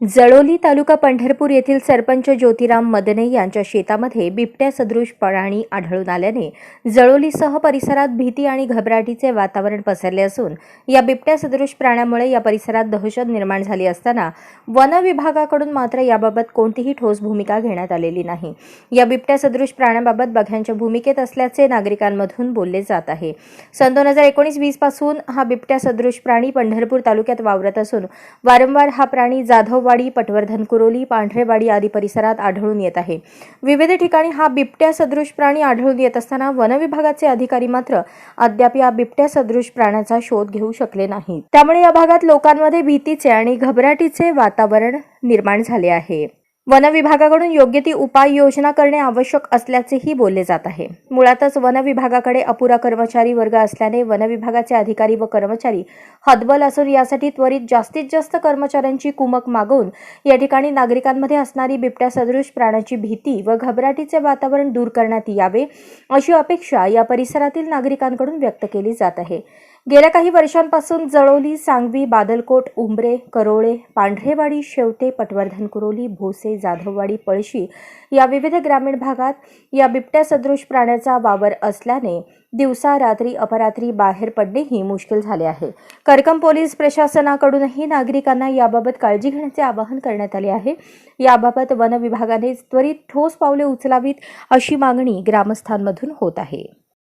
जळोली तालुका पंढरपूर येथील सरपंच ज्योतिराम मदने यांच्या शेतामध्ये बिबट्या सदृश प्राणी आढळून आल्याने जळोलीसह परिसरात भीती आणि घबराटीचे वातावरण पसरले असून या बिबट्या सदृश प्राण्यामुळे या परिसरात दहशत निर्माण झाली असताना वन विभागाकडून मात्र याबाबत कोणतीही ठोस भूमिका घेण्यात आलेली नाही. या बिबट्या सदृश प्राण्याबाबत बघ्यांच्या भूमिकेत असल्याचे नागरिकांमधून बोलले जात आहे. सन दोन हजार एकोणीस वीसपासून हा बिबट्या सदृश प्राणी पंढरपूर तालुक्यात वावरत असून वारंवार हा प्राणी जाधव जाधववाडी पटवर्धन कुरोली पांढरेवाडी आदी परिसरात आढळून येत आहे. विविध ठिकाणी हा बिबट्या सदृश प्राणी आढळून येत असताना वनविभागाचे अधिकारी मात्र अद्याप या बिबट्या सदृश प्राण्याचा शोध घेऊ शकले नाही त्यामुळे या भागात लोकांमध्ये भीतीचे आणि घबराटीचे वातावरण निर्माण झाले आहे. वन विभागाकडून योग्य ती उपाययोजना करणे आवश्यक असल्याचेही बोलले जात आहे. मुळातच वन विभागाकडे अपुरा कर्मचारी वर्ग असल्याने वन विभागाचे अधिकारी व कर्मचारी हतबल असून यासाठी त्वरित जास्तीत जास्त कर्मचाऱ्यांची कुमक मागवून या ठिकाणी नागरिकांमध्ये असणारी बिबट्या सदृश प्राण्याची भीती व घबराटीचे वातावरण दूर करण्यात यावे अशी अपेक्षा या परिसरातील नागरिकांकडून व्यक्त केली जात आहे. गेल्या काही वर्षांपासून जळोली सांगवी बादलकोट उंबरे करोळे पांढरेवाडी शेवटे पटवर्धन कुरोली भोसे जाधववाडी पळशी या विविध ग्रामीण भागात या बिबट्या सदृश प्राण्याचा वावर असल्याने दिवसा रात्री अपरात्री बाहेर पडणेही मुश्किल झाले आहे. करकम पोलीस प्रशासनाकडूनही नागरिकांना याबाबत काळजी घेण्याचे आवाहन करण्यात आले आहे. याबाबत वन विभागाने त्वरित ठोस पावले उचलावीत अशी मागणी ग्रामस्थांमधून होत आहे.